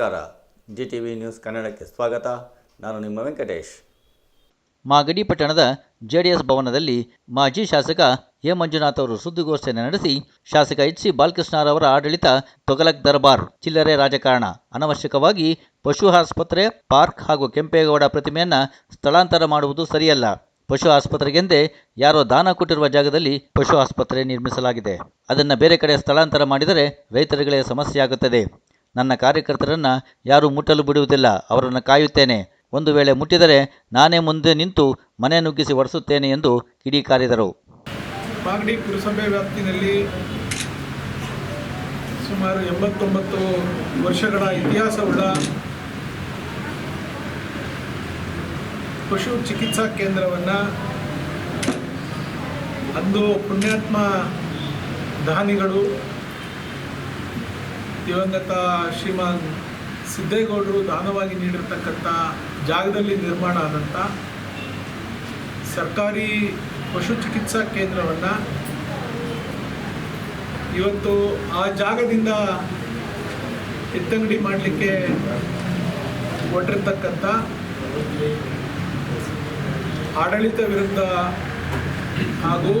ನಮಸ್ಕಾರ. G T V news ಕನ್ನಡಕ್ಕೆ ಸ್ವಾಗತ. ನಾನು ನಿಮ್ಮ ವೆಂಕಟೇಶ್. ಮಾಗಡಿ ಪಟ್ಟಣದ ಜೆಡಿಎಸ್ ಭವನದಲ್ಲಿ ಮಾಜಿ ಶಾಸಕ ಎ ಮಂಜುನಾಥ್ ಅವರು ಸುದ್ದಿಗೋಷ್ಠಿಯನ್ನು ನಡೆಸಿ ಶಾಸಕ ಎಚ್ ಸಿ ಬಾಲಕೃಷ್ಣರವರ ಆಡಳಿತ ತೊಗಲಕ್ ದರ್ಬಾರ್, ಚಿಲ್ಲರೆ ರಾಜಕಾರಣ, ಅನವಶ್ಯಕವಾಗಿ ಪಶು ಆಸ್ಪತ್ರೆ, ಪಾರ್ಕ್ ಹಾಗೂ ಕೆಂಪೇಗೌಡ ಪ್ರತಿಮೆಯನ್ನು ಸ್ಥಳಾಂತರ ಮಾಡುವುದು ಸರಿಯಲ್ಲ. ಪಶು ಆಸ್ಪತ್ರೆಗೆಂದೇ ಯಾರೋ ದಾನ ಕೊಟ್ಟಿರುವ ಜಾಗದಲ್ಲಿ ಪಶು ಆಸ್ಪತ್ರೆ ನಿರ್ಮಿಸಲಾಗಿದೆ. ಅದನ್ನು ಬೇರೆ ಕಡೆ ಸ್ಥಳಾಂತರ ಮಾಡಿದರೆ ರೈತರುಗಳಿಗೆ ಸಮಸ್ಯೆಯಾಗುತ್ತದೆ ನನ್ನ ಕಾರ್ಯಕರ್ತರನ್ನ ಯಾರೂ ಮುಟ್ಟಲು ಬಿಡುವುದಿಲ್ಲ, ಅವರನ್ನು ಕಾಯುತ್ತೇನೆ. ಒಂದು ವೇಳೆ ಮುಟ್ಟಿದರೆ ನಾನೇ ಮುಂದೆ ನಿಂತು ಮನೆ ನುಗ್ಗಿಸಿ ಒಡಿಸುತ್ತೇನೆ ಎಂದು ಕಿಡಿಕಾರಿದರು. ಮಾಗಡಿ ಪುರಸಭೆ ವ್ಯಾಪ್ತಿನಲ್ಲಿ ಸುಮಾರು ಎಂಬತ್ತೊಂಬತ್ತು ವರ್ಷಗಳ ಇತಿಹಾಸವುಳ್ಳ ಪಶು ಚಿಕಿತ್ಸಾ ಕೇಂದ್ರವನ್ನು ಅಂದು ಪುಣ್ಯಾತ್ಮ ದಾನಿಗಳು ದಿವಂಗತ ಶ್ರೀಮಾನ್ ಸಿದ್ದೇಗೌಡರು ದಾನವಾಗಿ ನೀಡಿರ್ತಕ್ಕಂಥ ಜಾಗದಲ್ಲಿ ನಿರ್ಮಾಣ ಆದಂಥ ಸರ್ಕಾರಿ ಪಶು ಚಿಕಿತ್ಸಾ ಕೇಂದ್ರವನ್ನು ಇವತ್ತು ಆ ಜಾಗದಿಂದ ಎತ್ತಂಗಡಿ ಮಾಡಲಿಕ್ಕೆ ಕೊಟ್ಟಿರ್ತಕ್ಕಂಥ ಆಡಳಿತ ವಿರುದ್ಧ ಹಾಗೂ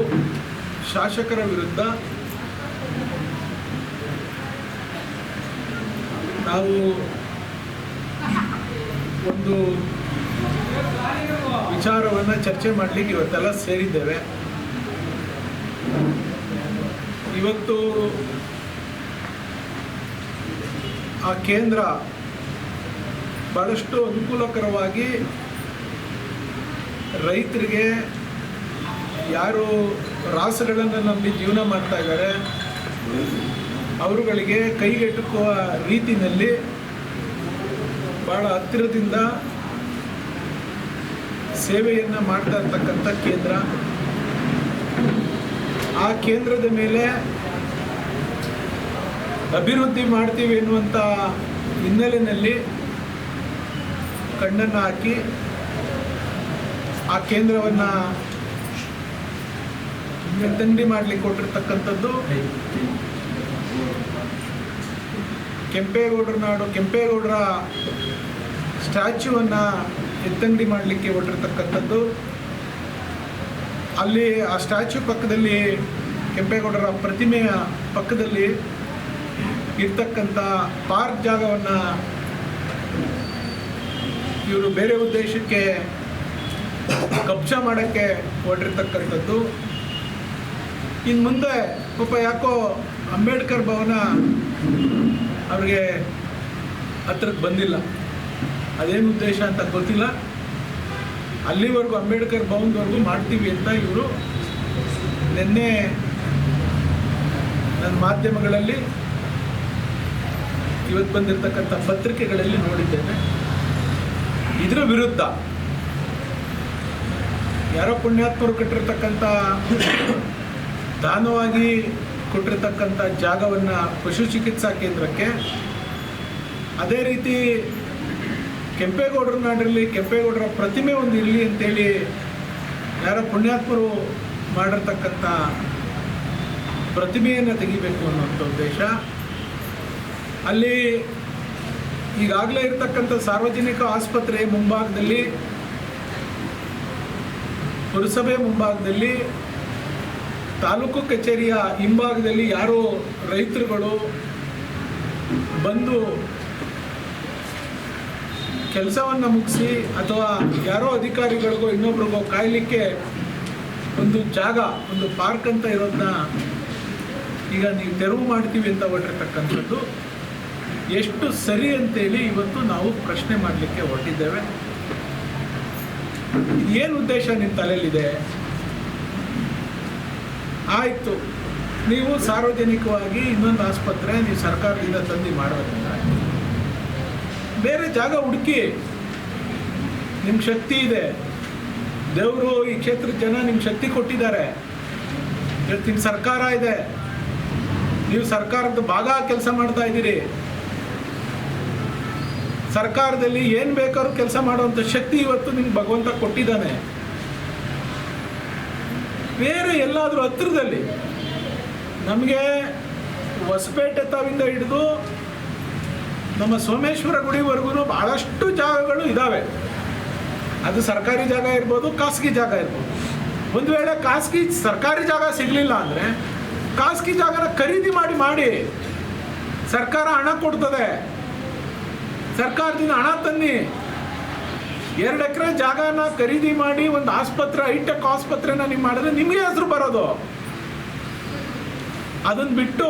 ಶಾಸಕರ ವಿರುದ್ಧ ನಾವು ಒಂದು ವಿಚಾರವನ್ನು ಚರ್ಚೆ ಮಾಡಲಿಕ್ಕೆ ಇವತ್ತೆಲ್ಲ ಸೇರಿದ್ದೇವೆ. ಇವತ್ತು ಆ ಕೇಂದ್ರ ಭಾಳಷ್ಟು ಅನುಕೂಲಕರವಾಗಿ ರೈತರಿಗೆ ಯಾರು ರಾಸುಗಳನ್ನು ನಂಬಿ ಜೀವನ ಮಾಡ್ತಾ ಇದ್ದಾರೆ. ಅವರುಗಳಿಗೆ ಕೈಗೆಟುಕುವ ರೀತಿಯಲ್ಲಿ ಭಾಳ ಹತ್ತಿರದಿಂದ ಸೇವೆಯನ್ನು ಮಾಡ್ತಾ ಇರ್ತಕ್ಕಂಥ ಕೇಂದ್ರ. ಆ ಕೇಂದ್ರದ ಮೇಲೆ ಅಭಿವೃದ್ಧಿ ಮಾಡ್ತೀವಿ ಎನ್ನುವಂಥ ಹಿನ್ನೆಲೆಯಲ್ಲಿ ಕಣ್ಣನ್ನು ಹಾಕಿ ಆ ಕೇಂದ್ರವನ್ನು ತಂಡಿ ಮಾಡಲಿಕ್ಕೆ ಕೊಟ್ಟಿರ್ತಕ್ಕಂಥದ್ದು ಕೆಂಪೇಗೌಡರ ನಾಡು, ಕೆಂಪೇಗೌಡರ ಸ್ಟ್ಯಾಚ್ಯೂವನ್ನು ಎತ್ತಂಗಡಿ ಮಾಡಲಿಕ್ಕೆ ಹೊರಟಿರ್ತಕ್ಕಂಥದ್ದು. ಅಲ್ಲಿ ಆ ಸ್ಟ್ಯಾಚ್ಯೂ ಪಕ್ಕದಲ್ಲಿ ಕೆಂಪೇಗೌಡರ ಪ್ರತಿಮೆಯ ಪಕ್ಕದಲ್ಲಿ ಇರ್ತಕ್ಕಂಥ ಪಾರ್ಕ್ ಜಾಗವನ್ನು ಇವರು ಬೇರೆ ಉದ್ದೇಶಕ್ಕೆ ಕಬ್ಜಾ ಮಾಡೋಕ್ಕೆ ಹೊರಟಿರ್ತಕ್ಕಂಥದ್ದು. ಇನ್ನು ಮುಂದೆ ಪಾಪ ಯಾಕೋ ಅಂಬೇಡ್ಕರ್ ಭವನ ಅವ್ರಿಗೆ ಹತ್ರಕ್ಕೆ ಬಂದಿಲ್ಲ. ಅದೇನು ಉದ್ದೇಶ ಅಂತ ಗೊತ್ತಿಲ್ಲ. ಅಲ್ಲಿವರೆಗೂ ಅಂಬೇಡ್ಕರ್ ಭವನದವರೆಗೂ ಮಾಡ್ತೀವಿ ಅಂತ ಇವರು ನಿನ್ನೆ ನನ್ನ ಮಾಧ್ಯಮಗಳಲ್ಲಿ ಇವತ್ತು ಬಂದಿರತಕ್ಕಂಥ ಪತ್ರಿಕೆಗಳಲ್ಲಿ ನೋಡಿದ್ದೇನೆ. ಇದರ ವಿರುದ್ಧ ಯಾರೋ ಪುಣ್ಯಾತ್ಮರು ಕಟ್ಟಿರ್ತಕ್ಕಂಥ ದಾನವಾಗಿ ಕೊಟ್ಟಿರ್ತಕ್ಕಂಥ ಜಾಗವನ್ನು ಪಶು ಚಿಕಿತ್ಸಾ ಕೇಂದ್ರಕ್ಕೆ, ಅದೇ ರೀತಿ ಕೆಂಪೇಗೌಡರ ನಾಡಿರಲಿ, ಕೆಂಪೇಗೌಡರ ಪ್ರತಿಮೆ ಒಂದು ಇರಲಿ ಅಂತೇಳಿ ಯಾರೋ ಪುಣ್ಯಾತ್ಮರು ಮಾಡಿರ್ತಕ್ಕಂಥ ಪ್ರತಿಮೆಯನ್ನು ತೆಗಿಬೇಕು ಅನ್ನೋಂಥ ಉದ್ದೇಶ. ಅಲ್ಲಿ ಈಗಾಗಲೇ ಇರತಕ್ಕಂಥ ಸಾರ್ವಜನಿಕ ಆಸ್ಪತ್ರೆ ಮುಂಭಾಗದಲ್ಲಿ, ಪುರಸಭೆ ಮುಂಭಾಗದಲ್ಲಿ ತಾಲೂಕು ಕಚೇರಿಯ ಹಿಂಭಾಗದಲ್ಲಿ ಯಾರೋ ರೈತರುಗಳು ಬಂದು ಕೆಲಸವನ್ನು ಮುಗಿಸಿ ಅಥವಾ ಯಾರೋ ಅಧಿಕಾರಿಗಳಿಗೋ ಇನ್ನೊಬ್ರಿಗೋ ಕಾಯಲಿಕ್ಕೆ ಒಂದು ಜಾಗ, ಒಂದು ಪಾರ್ಕ್ ಅಂತ ಇರೋದನ್ನ ಈಗ ನೀವು ತೆರವು ಮಾಡ್ತೀವಿ ಅಂತ ಹೊರಟಿರ್ತಕ್ಕಂಥದ್ದು. ಎಷ್ಟು ಸರಿ ಅಂತೇಳಿ ಇವತ್ತು ನಾವು ಪ್ರಶ್ನೆ ಮಾಡಲಿಕ್ಕೆ ಹೊರಟಿದ್ದೇವೆ. ಏನು ಉದ್ದೇಶ ನಿಮ್ಮ ತಲೆಯಲ್ಲಿದೆ? ಆಯಿತು. ನೀವು ಸಾರ್ವಜನಿಕವಾಗಿ ಇನ್ನೊಂದು ಆಸ್ಪತ್ರೆ ನೀವು ಸರ್ಕಾರದಿಂದ ತಂದು ಮಾಡಬೇಕಂತ ಬೇರೆ ಜಾಗ ಹುಡುಕಿ. ನಿಮ್ಮ ಶಕ್ತಿ ಇದೆ. ದೇವರು ಈ ಕ್ಷೇತ್ರದ ಜನ ನಿಮ್ಮ ಶಕ್ತಿ ಕೊಟ್ಟಿದ್ದಾರೆ. ನಿಮ್ಮ ಸರ್ಕಾರ ಇದೆ. ನೀವು ಸರ್ಕಾರದ ಭಾಗ ಕೆಲಸ ಮಾಡ್ತಾ ಇದ್ದೀರಿ. ಸರ್ಕಾರದಲ್ಲಿ ಏನು ಬೇಕಾದ್ರೂ ಕೆಲಸ ಮಾಡುವಂಥ ಶಕ್ತಿ ಇವತ್ತು ನಿಮ್ಗೆ ಭಗವಂತ ಕೊಟ್ಟಿದ್ದಾನೆ. ಬೇರೆ ಎಲ್ಲಾದರೂ ಹತ್ತಿರದಲ್ಲಿ ನಮಗೆ ಹೊಸಪೇಟೆ ತಾವಿಂದ ಹಿಡಿದು ನಮ್ಮ ಸೋಮೇಶ್ವರ ಗುಡಿವರೆಗೂ ಭಾಳಷ್ಟು ಜಾಗಗಳು ಇದ್ದಾವೆ ಅದು ಸರ್ಕಾರಿ ಜಾಗ ಇರ್ಬೋದು, ಖಾಸಗಿ ಜಾಗ ಇರ್ಬೋದು. ಒಂದು ವೇಳೆ ಖಾಸಗಿ ಸರ್ಕಾರಿ ಜಾಗ ಸಿಗಲಿಲ್ಲ ಅಂದರೆ ಖಾಸಗಿ ಜಾಗನ ಖರೀದಿ ಮಾಡಿ ಮಾಡಿ ಸರ್ಕಾರ ಹಣ ಕೊಡ್ತದೆ. ಸರ್ಕಾರದಿಂದ ಹಣ ತನ್ನಿ ಎರಡು ಎಕರೆ ಜಾಗನ ಖರೀದಿ ಮಾಡಿ ಒಂದು ಆಸ್ಪತ್ರೆ, ಹೈಟೆಕ್ ಆಸ್ಪತ್ರೆನ ನೀವು ಮಾಡಿದ್ರೆ ನಿಮಗೆ ಹೆಸರು ಬರೋದು. ಅದನ್ನ ಬಿಟ್ಟು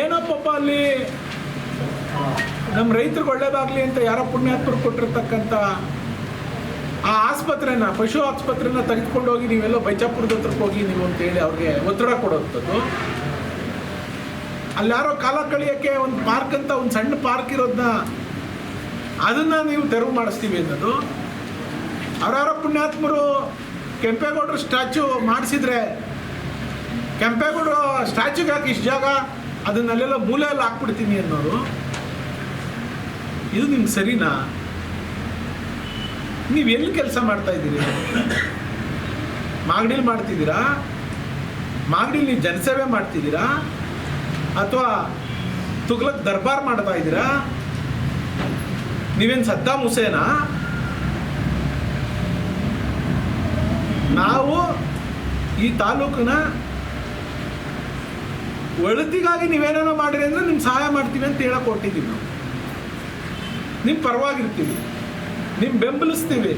ಏನಪ್ಪಪ್ಪ ಅಲ್ಲಿ ನಮ್ಮ ರೈತರಿಗೆ ಒಳ್ಳೇದಾಗಲಿ ಅಂತ ಯಾರೋ ಪುಣ್ಯಾತ್ಮರು ಕೊಟ್ಟಿರ್ತಕ್ಕಂಥ ಆ ಆಸ್ಪತ್ರೆನ, ಪಶು ಆಸ್ಪತ್ರೆನ ತೆಗೆದುಕೊಂಡು ಹೋಗಿ ನೀವೆಲ್ಲ ಬೈಚಾಪುರದ ಹತ್ರಕ್ಕೆ ಹೋಗಿ ನೀವು ಅಂತೇಳಿ ಅವ್ರಿಗೆ ಒತ್ತಡ ಕೊಡೋಂಥದ್ದು ಅಲ್ಲಿ ಯಾರೋ ಕಾಲ ಕಳಿಯೋಕ್ಕೆ ಒಂದು ಪಾರ್ಕ್ ಅಂತ, ಒಂದು ಸಣ್ಣ ಪಾರ್ಕ್ ಇರೋದನ್ನ ಅದನ್ನು ನೀವು ತೆರವು ಮಾಡಿಸ್ತೀವಿ ಅನ್ನೋದು. ಅವರವರ ಪುಣ್ಯಾತ್ಮರು ಕೆಂಪೇಗೌಡರು ಸ್ಟ್ಯಾಚು ಮಾಡಿಸಿದ್ರೆ, ಕೆಂಪೇಗೌಡರು ಸ್ಟ್ಯಾಚುಗೆ ಹಾಕಿ ಇಷ್ಟು ಜಾಗ ಅದನ್ನಲ್ಲೆಲ್ಲ ಮೂಲೆಯಲ್ಲಿ ಹಾಕ್ಬಿಡ್ತೀನಿ ಅನ್ನೋರು, ಇದು ನಿಮ್ಗೆ ಸರಿನಾ? ನೀವು ಎಲ್ಲಿ ಕೆಲಸ ಮಾಡ್ತಾ ಇದ್ದೀರಿ? ಮಾಗಡಿಲಿ ಮಾಡ್ತಿದ್ದೀರಾ? ಮಾಗಡಿಲಿ ನೀವು ಜನಸೇವೆ ಮಾಡ್ತಿದ್ದೀರಾ? ಅಥವಾ ತುಗ್ಲಕ್ ದರ್ಬಾರ್ ಮಾಡ್ತಾ ಇದ್ದೀರಾ? ನೀವೇನು ಸದ್ದಾಮ್ ಹುಸೇನಾ ನಾವು ಈ ತಾಲೂಕಿನ ಒಳತಿಗಾಗಿ ನೀವೇನೇನೋ ಮಾಡಿರಿ ಅಂದ್ರೆ ನಿಮ್ಗೆ ಸಹಾಯ ಮಾಡ್ತೀವಿ ಅಂತ ಹೇಳಕ್ ಕೊಟ್ಟಿದ್ದೀವಿ ನಾವು. ನಿಮ್ಮ ಪರವಾಗಿರ್ತೀವಿ. ನಿಮ್ಮ ಬೆಂಬಲಿಸ್ತೀವಿ.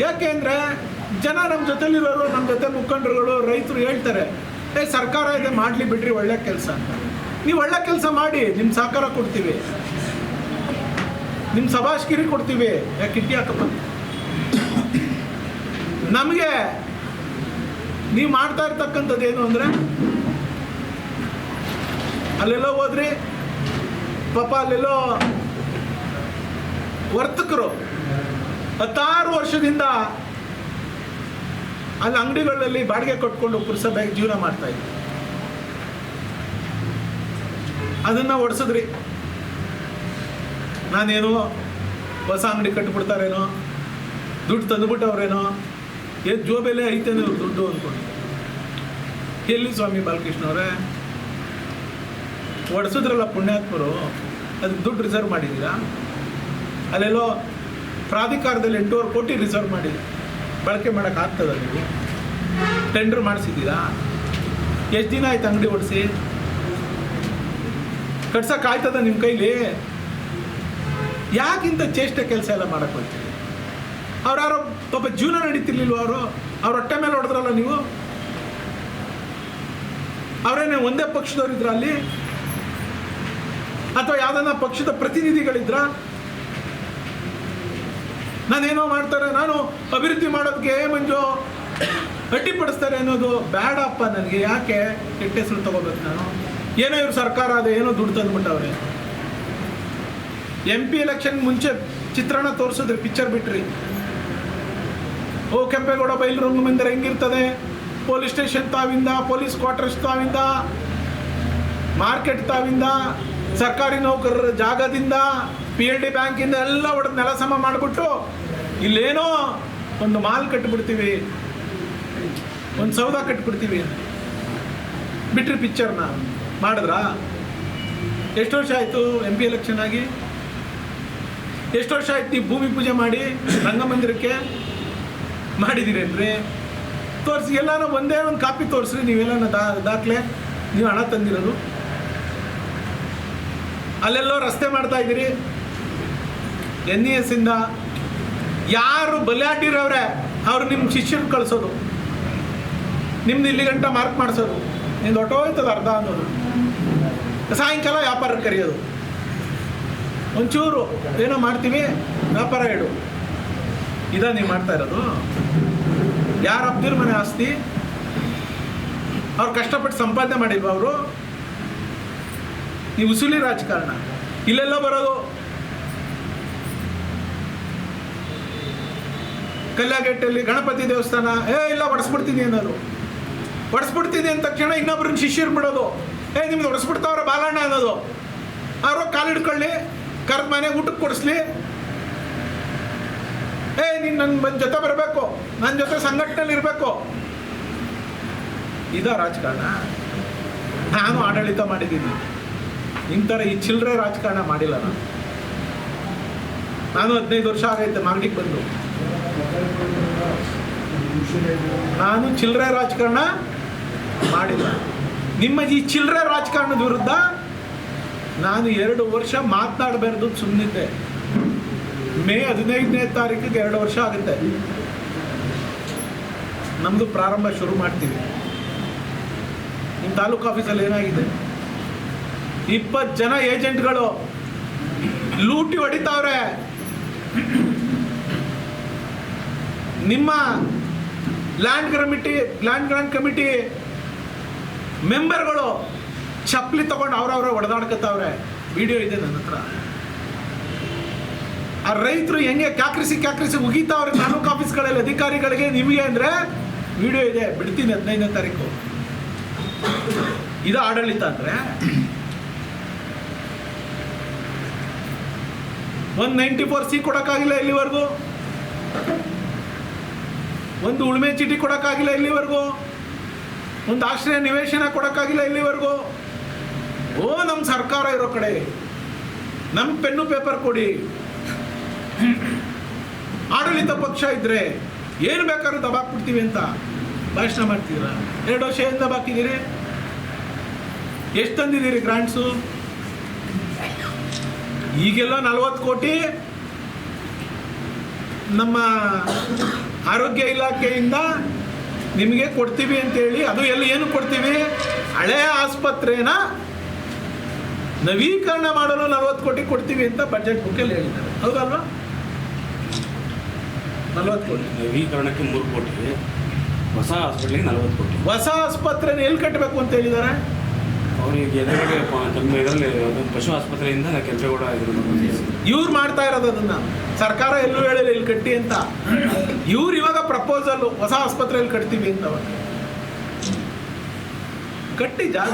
ಯಾಕೆ ಅಂದರೆ ಜನ ನಮ್ಮ ಜೊತೆಲಿರೋರು ನಮ್ಮ ಜೊತೆ ಮುಖಂಡರುಗಳು, ರೈತರು ಹೇಳ್ತಾರೆ, ಏ, ಸರ್ಕಾರ ಇದೆ, ಮಾಡಲಿ ಬಿಡ್ರಿ, ಒಳ್ಳೆ ಕೆಲಸ. ಅಂತ ನೀವು ಒಳ್ಳೆ ಕೆಲಸ ಮಾಡಿ ನಿಮ್ಮ ಸಹಕಾರ ಕೊಡ್ತೀವಿ. ನಿಮ್ಮ ಸಭಾಷ್ಕಿರಿ ಕೊಡ್ತೀವಿ. ಯಾಕೆ ಕಿಟ್ಟಿ ಹಾಕಪ್ಪ. ನಮಗೆ ನೀವು ಮಾಡ್ತಾ ಇರ್ತಕ್ಕಂಥದ್ದು ಏನು ಅಂದರೆ, ಅಲ್ಲೆಲ್ಲೋ ಹೋದ್ರಿ, ಪಾಪ ಅಲ್ಲೆಲ್ಲೋ ವರ್ತಕರು ಹತ್ತಾರು ವರ್ಷದಿಂದ ಅಲ್ಲಿ ಅಂಗಡಿಗಳಲ್ಲಿ ಬಾಡಿಗೆ ಕೊಟ್ಕೊಂಡು ಪುರಸಭೆಗೆ ಜೀವನ ಮಾಡ್ತಾ ಇದ್ರು. ಅದನ್ನ ಒಡಿಸಿದ್ರಿ. ನಾನೇನೋ ಹೊಸ ಅಂಗಡಿ ಕಟ್ಟಿಬಿಡ್ತಾರೇನೋ, ದುಡ್ಡು ತಂದುಬಿಟ್ಟವ್ರೇನೋ ಏನು ಜೋಬೆಲೆ ಐತೆ ಅವ್ರು ದುಡ್ಡು ಅಂದ್ಕೊಂಡು ಎಲ್ಲಿ ಸ್ವಾಮಿ ಬಾಲಕೃಷ್ಣ ಅವರೇ? ಒಡಿಸಿದ್ರಲ್ಲ ಪುಣ್ಯಾತ್ಮರು, ಅದು ದುಡ್ಡು ರಿಸರ್ವ್ ಮಾಡಿದ್ದೀರಾ? ಅಲ್ಲೆಲ್ಲೋ ಪ್ರಾಧಿಕಾರದಲ್ಲಿ ಎಂಟೂವರೆ ಕೋಟಿ ರಿಸರ್ವ್ ಮಾಡಿ ಬಳಕೆ ಮಾಡೋಕ್ಕಾಗ್ತದ ನೀವು? ಟೆಂಡರ್ ಮಾಡಿಸಿದ್ದೀರಾ? ಎಷ್ಟು ದಿನ ಆಯ್ತು ಅಂಗಡಿ ಓಡಿಸಿ ಕಟ್ಸೋಕ್ಕಾಯ್ತದ ನಿಮ್ಮ ಕೈಲಿ? ಯಾಕಿಂತ ಚೇಷ್ಟೆ ಕೆಲಸ ಎಲ್ಲ ಮಾಡಕ್ಕೆ ಹೋಗ್ತೀವಿ ಅವ್ರು ಯಾರೋ ಪಾಪ ಜೀವನ ನಡೀತಿರ್ಲಿಲ್ವ ಅವರು? ಅವ್ರ ಹೊಟ್ಟೆ ಮೇಲೆ ಹೊಡೆದ್ರಲ್ಲ ನೀವು? ಅವರೇನೇ ಒಂದೇ ಪಕ್ಷದವ್ರು ಇದ್ರ ಅಲ್ಲಿ? ಅಥವಾ ಯಾವ್ದನ್ನ ಪಕ್ಷದ ಪ್ರತಿನಿಧಿಗಳಿದ್ರ? ನಾನೇನೋ ಮಾಡ್ತಾರೆ, ನಾನು ಅಭಿವೃದ್ಧಿ ಮಾಡೋದಕ್ಕೆ ಮಂಜು ಗಟ್ಟಿಪಡಿಸ್ತಾರೆ ಅನ್ನೋದು ಬೇಡಪ್ಪ ನನಗೆ. ಯಾಕೆ ಕೆಟ್ಟ ಹೆಸರು ತಗೋಬೇಕು ನಾನು? ಏನೋ ಇವ್ರ ಸರ್ಕಾರ ಅದೇ, ಏನೋ ದುಡ್ಡು ತಂದ್ಬಿಟ್ಟವ್ರೆ. ಎಂ ಪಿ ಎಲೆಕ್ಷನ್ ಮುಂಚೆ ಚಿತ್ರಣ ತೋರಿಸಿದ್ರು ಪಿಕ್ಚರ್ ಬಿಟ್ರಿ. ಓ, ಕೆಂಪೇಗೌಡ ಬೈಲು ರಂಗಮಂದಿರ ಹೆಂಗಿರ್ತದೆ ಪೊಲೀಸ್ ಸ್ಟೇಷನ್ ತಾವಿಂದ ಪೊಲೀಸ್ ಕ್ವಾರ್ಟರ್ಸ್ ತಾವಿಂದ ಮಾರ್ಕೆಟ್ ತಾವಿಂದ, ಸರ್ಕಾರಿ ನೌಕರರ ಜಾಗದಿಂದ ಪಿ ಎಲ್ ಡಿ ಬ್ಯಾಂಕಿಂದ ಎಲ್ಲ ಹೊಡೆದು ನೆಲ ಸಮ ಮಾಡಿಬಿಟ್ಟು ಇಲ್ಲೇನೋ ಒಂದು ಮಾಲ್ ಕಟ್ಟಿಬಿಡ್ತೀವಿ ಒಂದು ಸೌದ ಕಟ್ಟಿಬಿಡ್ತೀವಿ ಬಿಟ್ರಿ ಪಿಕ್ಚರ್ನ ಮಾಡಿದ್ರಾ? ಎಷ್ಟು ವರ್ಷ ಆಯಿತು ಎಂ ಪಿ ಎಲೆಕ್ಷನ್ ಆಗಿ? ಎಷ್ಟು ವರ್ಷ ಆಯ್ತು ನೀವು ಭೂಮಿ ಪೂಜೆ ಮಾಡಿ ರಂಗಮಂದಿರಕ್ಕೆ ಮಾಡಿದ್ದೀರೇನ್ರಿ ತೋರಿಸಿ, ಎಲ್ಲಾನು ಒಂದೇ ಒಂದು ಕಾಪಿ ತೋರಿಸ್ರಿ ನೀವೆಲ್ಲ ದಾ, ದಾಖಲೆ, ನೀವು ಹಣ ತಂದಿರೋದು. ಅಲ್ಲೆಲ್ಲೋ ರಸ್ತೆ ಮಾಡ್ತಾ ಇದ್ದೀರಿ. ಎನ್ ಇ ಎಸ್ ಇಂದ ಯಾರು ಬಲಿಯಾಡಿರೋವ್ರೆ ಅವ್ರು ನಿಮ್ಮ ಶಿಷ್ಯರು ಕಳಿಸೋದು. ನಿಮ್ದು ಇಲ್ಲಿ ಗಂಟ ಮಾರ್ಕ್ ಮಾಡಿಸೋದು. ನಿಂದು ಹೊಟ್ಟೋಯ್ತದ ಅರ್ಧ ಅನ್ನೋದು. ಸಾಯಂಕಾಲ ವ್ಯಾಪಾರ ಕರೆಯೋದು. ಒಂಚೂರು ಏನೋ ಮಾಡ್ತೀವಿ, ವ್ಯಾಪಾರ ಇಡು. ಇದ ನೀವು ಮಾಡ್ತಾ ಇರೋದು? ಯಾರು ಅಬ್ದಿರ್ ಮನೆ ಆಸ್ತಿ? ಅವ್ರು ಕಷ್ಟಪಟ್ಟು ಸಂಪಾದನೆ ಮಾಡಿಲ್ವ ಅವರು? ನೀವು ಉಸುಲಿ ರಾಜಕಾರಣ, ಇಲ್ಲೆಲ್ಲ ಬರೋದು? ಕಲ್ಯಾಗಟ್ಟಲ್ಲಿ ಗಣಪತಿ ದೇವಸ್ಥಾನ, ಏ, ಇಲ್ಲ, ಒಡಿಸ್ಬಿಡ್ತೀನಿ ಅನ್ನೋದು ಒಡಿಸ್ಬಿಡ್ತೀನಿ ಅಂದ ತಕ್ಷಣ ಇನ್ನೊಬ್ರನ್ನ ಶಿಷ್ಯರು ಬಿಡೋದು. ಏ ನಿಮ್ದು ಒಡಿಸ್ಬಿಡ್ತಾವ್ರೆ ಬಾಲಣ್ಣ ಅನ್ನೋದು. ಅವ್ರು ಕಾಲಿಡ್ಕೊಳ್ಳಿ. ಕರೆದ ಮನೆಗೆ ಊಟಕ್ಕೆ ಕೊಡಿಸ್ಲಿ. ಏ, ನೀನು ನನ್ನ ಜೊತೆ ಬರಬೇಕು. ನನ್ನ ಜೊತೆ ಸಂಘಟನೆಯಲ್ಲಿ ಇರಬೇಕು. ಇದ ರಾಜಕಾರಣ. ನಾನು ಆಡಳಿತ ಮಾಡಿದ್ದೀನಿ. ಇಂಥರ ಥರ ಈ ಚಿಲ್ಲರೆ ರಾಜಕಾರಣ ಮಾಡಿಲ್ಲ ನಾನು. ನಾನು ಹದಿನೈದು ವರ್ಷ ಆಗೈತೆ ಮಾಗಡಿಗೆ ಬಂದು. ನಾನು ಚಿಲ್ಲರೆ ರಾಜಕಾರಣ ಮಾಡಿಲ್ಲ. ನಿಮ್ಮ ಈ ಚಿಲ್ಲರೆ ರಾಜಕಾರಣದ ವಿರುದ್ಧ ನಾನು ಎರಡು ವರ್ಷ ಮಾತನಾಡಬಾರ್ದು ಸುಮ್ಮನಿದ್ದೆ ಮೇ ಹದಿನೈದನೇ ತಾರೀಕಿಗೆ ಎರಡು ವರ್ಷ ಆಗುತ್ತೆ. ನಮ್ಮದು ಪ್ರಾರಂಭ ಶುರು ಮಾಡ್ತೀವಿ. ನಿಮ್ಮ ತಾಲೂಕು ಆಫೀಸಲ್ಲಿ ಏನಾಗಿದೆ? ಇಪ್ಪತ್ತು ಜನ ಏಜೆಂಟ್ಗಳು ಲೂಟಿ ಹೊಡಿತಾವ್ರೆ. ನಿಮ್ಮ land committee, land grant committee ಮೆಂಬರ್ಗಳು ಚಪ್ಪಲಿ ತಗೊಂಡು ಅವ್ರವ್ರ ಹೊಡೆದಾಡ್ಕತ್ತವ್ರೆ ವಿಡಿಯೋ ಇದೆ ನನ್ನ ಹತ್ರ. ಆ ರೈತರು ಹೆಂಗೆ ಕ್ಯಾಕ್ರಿಸಿ ಕ್ಯಾಕ್ರಿಸಿ ಉಗಿತಾವ್ರೆ ತಾಲೂಕು ಆಫೀಸ್ಗಳಲ್ಲಿ ಅಧಿಕಾರಿಗಳಿಗೆ ನಿಮಗೆ ಅಂದರೆ ವಿಡಿಯೋ ಇದೆ, ಬಿಡ್ತೀನಿ ಹದಿನೈದನೇ ತಾರೀಕು. ಇದು ಆಡಳಿತ ಅಂದರೆ ಒಂದು ನೈಂಟಿ ಫೋರ್ ಸಿ ಕೊಡೋಕ್ಕಾಗಿಲ್ಲ ಇಲ್ಲಿವರೆಗೂ. ಒಂದು ಉಳುಮೆ ಚೀಟಿ ಕೊಡೋಕ್ಕಾಗಿಲ್ಲ ಇಲ್ಲಿವರೆಗೂ. ಒಂದು ಆಶ್ರಯ ನಿವೇಶನ ಕೊಡೋಕ್ಕಾಗಿಲ್ಲ ಇಲ್ಲಿವರೆಗೂ. ಓ ನಮ್ಮ ಸರ್ಕಾರ ಇರೋ ಕಡೆ. ನಮ್ಮ ಪೆನ್ನು ಪೇಪರ್ ಕೊಡಿ. ಆಡಳಿತ ಪಕ್ಷ ಇದ್ರೆ ಏನು ಬೇಕಾದ್ರೂ ದಬಾಕ್ಬಿಡ್ತೀವಿ ಅಂತ ಭಾಷಣ ಮಾಡ್ತೀರ? ಎರಡು ವರ್ಷ ಏನು ದಬಾಕಿದ್ದೀರಿ ಎಷ್ಟು ತಂದಿದ್ದೀರಿ ಗ್ರಾಂಟ್ಸು ಈಗೆಲ್ಲ ನಲ್ವತ್ತು ಕೋಟಿ ನಮ್ಮ ಆರೋಗ್ಯ ಇಲಾಖೆಯಿಂದ ನಿಮಗೆ ಕೊಡ್ತೀವಿ ಅಂತೇಳಿ, ಅದು ಎಲ್ಲಿ ಏನು ಕೊಡ್ತೀವಿ? ಹಳೆಯ ಆಸ್ಪತ್ರೆನ ನವೀಕರಣ ಮಾಡಲು ನಲವತ್ತು ಕೋಟಿ ಕೊಡ್ತೀವಿ ಅಂತ ಬಜೆಟ್ ಬುಕ್ಕಲ್ಲಿ ಹೇಳಿದ್ದಾರೆ. ಹೌದಲ್ವಾ? ನಲವತ್ತು ಕೋಟಿ. ನವೀಕರಣಕ್ಕೆ ಮೂರು ಕೋಟಿ. ಹೊಸ ಆಸ್ಪತ್ರೆಗೆ ನಲವತ್ತು ಕೋಟಿ. ಹೊಸ ಆಸ್ಪತ್ರೆನ ಎಲ್ಲಿ ಕಟ್ಟಬೇಕು ಅಂತ ಹೇಳಿದ್ದಾರೆ? ಅವರಿಗೆ ತಮ್ಮ ಇದರಲ್ಲಿ ಪಶು ಆಸ್ಪತ್ರೆಯಿಂದ ಕೆಂಪೇಗೌಡ ಇವ್ರು ಮಾಡ್ತಾ ಇರೋದು ಅದನ್ನ. ಸರ್ಕಾರ ಎಲ್ಲೂ ಹೇಳಿಲ್ಲ ಇಲ್ಲಿ ಕಟ್ಟಿ ಅಂತ. ಇವ್ರು ಇವಾಗ ಪ್ರಪೋಸಲ್ ಹೊಸ ಆಸ್ಪತ್ರೆಯಲ್ಲಿ ಕಟ್ತೀವಿ ಅಂತ. ಕಟ್ಟಿ ಜಾಗ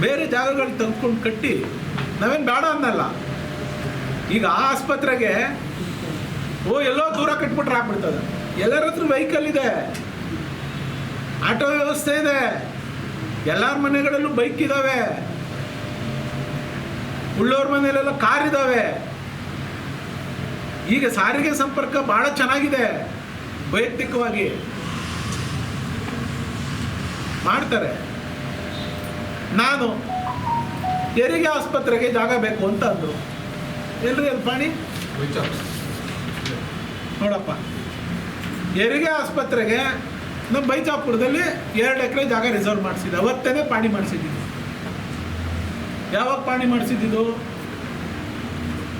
ಬೇರೆ ಜಾಗಗಳು ತಂದ್ಕೊಂಡು ಕಟ್ಟಿ, ನಾವೇನು ಬೇಡ ಅಂದಲ್ಲ ಈಗ ಆ ಆಸ್ಪತ್ರೆಗೆ, ಓ, ಎಲ್ಲೋ ದೂರ ಕಟ್ಬಿಟ್ರೆ ಆಗ್ಬಿಡ್ತದೆ. ಎಲ್ಲರ ಹತ್ರ ವೆಹಿಕಲ್ ಇದೆ. ಆಟೋ ವ್ಯವಸ್ಥೆ ಇದೆ. ಎಲ್ಲರ ಮನೆಗಳಲ್ಲೂ ಬೈಕ್ ಇದ್ದಾವೆ ಉಳ್ಳೋರ್ ಮನೆಯಲ್ಲೆಲ್ಲ ಕಾರ್ ಇದ್ದಾವೆ ಈಗ ಸಾರಿಗೆ ಸಂಪರ್ಕ ಬಹಳ ಚೆನ್ನಾಗಿದೆ, ವೈಯಕ್ತಿಕವಾಗಿ. ಮಾಡ್ತಾರೆ. ನಾನು ಹೆರಿಗೆ ಆಸ್ಪತ್ರೆಗೆ ಜಾಗ ಬೇಕು ಅಂತ ಅಂದರು. ಎಲ್ರಿ ಅಲ್ಲಿ ಪಾಣಿ? ನೋಡಪ್ಪ. ಹೆರಿಗೆ ಆಸ್ಪತ್ರೆಗೆ ನಮ್ಮ ಬೈಚಾಪುರದಲ್ಲಿ ಎರಡು ಎಕರೆ ಜಾಗ ರಿಸರ್ವ್ ಮಾಡಿಸಿದ್ದೆ. ಅವತ್ತೇನೆ ಪಾಣಿ ಮಾಡಿಸಿದ್ದೀನಿ. ಯಾವಾಗ ಪಾಣಿ ಮಾಡಿಸಿದ್ದು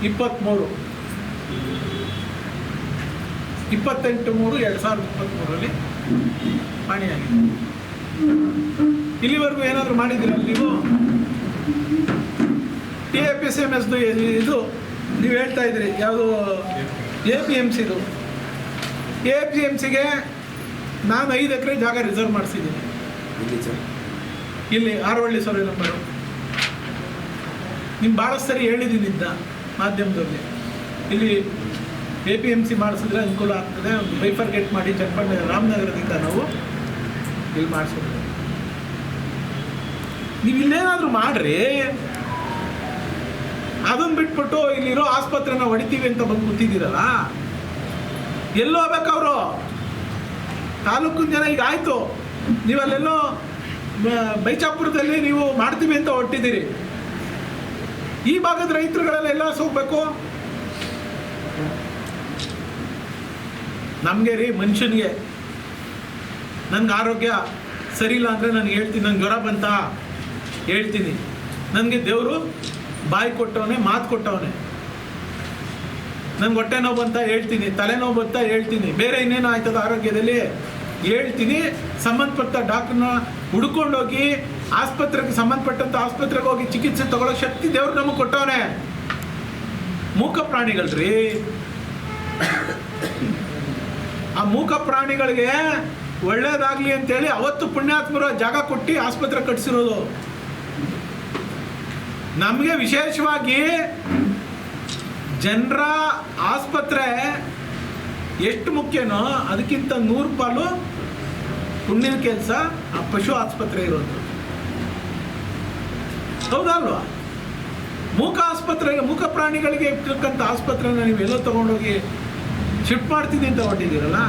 ಇಪ್ಪತ್ತ್ಮೂರು ಇಪ್ಪತ್ತೆಂಟು ಮೂರು ಎರಡು ಸಾವಿರದ ಇಪ್ಪತ್ತ್ಮೂರರಲ್ಲಿ ಪಾಣಿಯಾಗಿದೆ. ಇಲ್ಲಿವರೆಗೂ ಏನಾದರೂ ಮಾಡಿದ್ದೀರ ನೀವು? T A P C M ಎಸ್ದು ಇದು ನೀವು ಹೇಳ್ತಾ ಇದ್ದೀರಿ ಯಾವುದು? ಎ ಪಿ ಎಂ ಸಿದು ಎ ಪಿ ಎಂ ಸಿಗೆ ನಾನು ಐದು ಎಕರೆ ಜಾಗ ರಿಸರ್ವ್ ಮಾಡಿಸಿದ್ದೀನಿ. ಇಲ್ಲಿ ಸರ್? ಇಲ್ಲಿ ಆರವಳ್ಳಿ ಸರ್ವೆ ನಂಬರು ನಿಮ್ಮ ಭಾಳ ಸರಿ ಹೇಳಿದ್ದೀನಿ ಇದ್ದ ಮಾಧ್ಯಮದಲ್ಲಿ. ಇಲ್ಲಿ ಎ ಪಿ ಎಂ ಸಿ ಮಾಡಿಸಿದ್ರೆ ಅನುಕೂಲ ಆಗ್ತದೆ. ಬೈಫರ್ಗೇಟ್ ಮಾಡಿ ಚಟ್ಪಟ್ಟೆ ರಾಮನಗರದಿಂದ ನಾವು ಇಲ್ಲಿ ಮಾಡಿಸ್ಕೊಂಡು ನೀವು ಇಲ್ಲೇನಾದರೂ ಮಾಡ್ರಿ. ಅದನ್ನು ಬಿಟ್ಬಿಟ್ಟು ಇಲ್ಲಿರೋ ಆಸ್ಪತ್ರೆನ ಹೊಡಿತೀವಿ ಅಂತ ಬಂದು ಕೂತಿದ್ದೀರಲ್ಲ? ಎಲ್ಲೋ ಹೋಗ್ಬೇಕವರು ತಾಲೂಕಿನ ಜನ ಈಗ ಆಯಿತು. ನೀವು ಅಲ್ಲೆಲ್ಲೋ ಬೈಚಾಪುರದಲ್ಲಿ ನೀವು ಮಾಡ್ತೀವಿ ಅಂತ ಹೊಟ್ಟಿದ್ದೀರಿ ಈ ಭಾಗದ ರೈತರುಗಳೆಲ್ಲ ಎಲ್ಲ ಹೋಗ್ಬೇಕು ನಮಗೆ ರೀ ಮನುಷ್ಯನಿಗೆ. ನನಗೆ ಆರೋಗ್ಯ ಸರಿ ಇಲ್ಲ ಅಂದರೆ ನಾನು ಹೇಳ್ತೀನಿ, ನಂಗೆ ಜ್ವರ ಬಂತ ಹೇಳ್ತೀನಿ. ನನಗೆ ದೇವರು ಬಾಯಿ ಕೊಟ್ಟವನೆ, ಮಾತು ಕೊಟ್ಟವನೆ. ನಂಗೆ ಹೊಟ್ಟೆ ನೋವು ಬಂತ ಹೇಳ್ತೀನಿ ತಲೆನೋವು ಬಂತ ಹೇಳ್ತೀನಿ. ಬೇರೆ ಇನ್ನೇನು ಆಯ್ತದ ಆರೋಗ್ಯದಲ್ಲಿ? ಹೇಳ್ತೀನಿ. ಸಂಬಂಧಪಟ್ಟ ಡಾಕ್ಟ್ರನ್ನ ಹುಡ್ಕೊಂಡೋಗಿ, ಆಸ್ಪತ್ರೆಗೆ ಸಂಬಂಧಪಟ್ಟಂತ ಆಸ್ಪತ್ರೆಗೆ ಹೋಗಿ ಚಿಕಿತ್ಸೆ ತಗೊಳ್ಳೋ ಶಕ್ತಿ ದೇವ್ರು ನಮಗೆ ಕೊಟ್ಟವನೆ. ಮೂಕ ಪ್ರಾಣಿಗಳ್ರಿ. ಆ ಮೂಕ ಪ್ರಾಣಿಗಳಿಗೆ ಒಳ್ಳೇದಾಗ್ಲಿ ಅಂತೇಳಿ ಅವತ್ತು ಪುಣ್ಯಾತ್ಮರು ಜಾಗ ಕೊಟ್ಟು ಆಸ್ಪತ್ರೆ ಕಟ್ಟಿಸಿರೋದು ನಮಗೆ ವಿಶೇಷವಾಗಿ ಜನರ ಆಸ್ಪತ್ರೆ ಎಷ್ಟು ಮುಖ್ಯನೋ ಅದಕ್ಕಿಂತ ನೂರು ಪಾಲು ಪುಣ್ಯದ ಕೆಲಸ ಆ ಪಶು ಆಸ್ಪತ್ರೆ ಇರೋದು. ಹೌದಲ್ವಾ? ಮೂಕ ಆಸ್ಪತ್ರೆಗೆ ಮೂಕ ಪ್ರಾಣಿಗಳಿಗೆ ಇರ್ತಕ್ಕಂಥ ಆಸ್ಪತ್ರೆನ ನೀವು ಎಲ್ಲೋ ತಗೊಂಡೋಗಿ ಶಿಫ್ಟ್ ಮಾಡ್ತೀನಿ ಅಂತ ಹೊಟ್ಟಿದ್ದೀರಲ್ಲ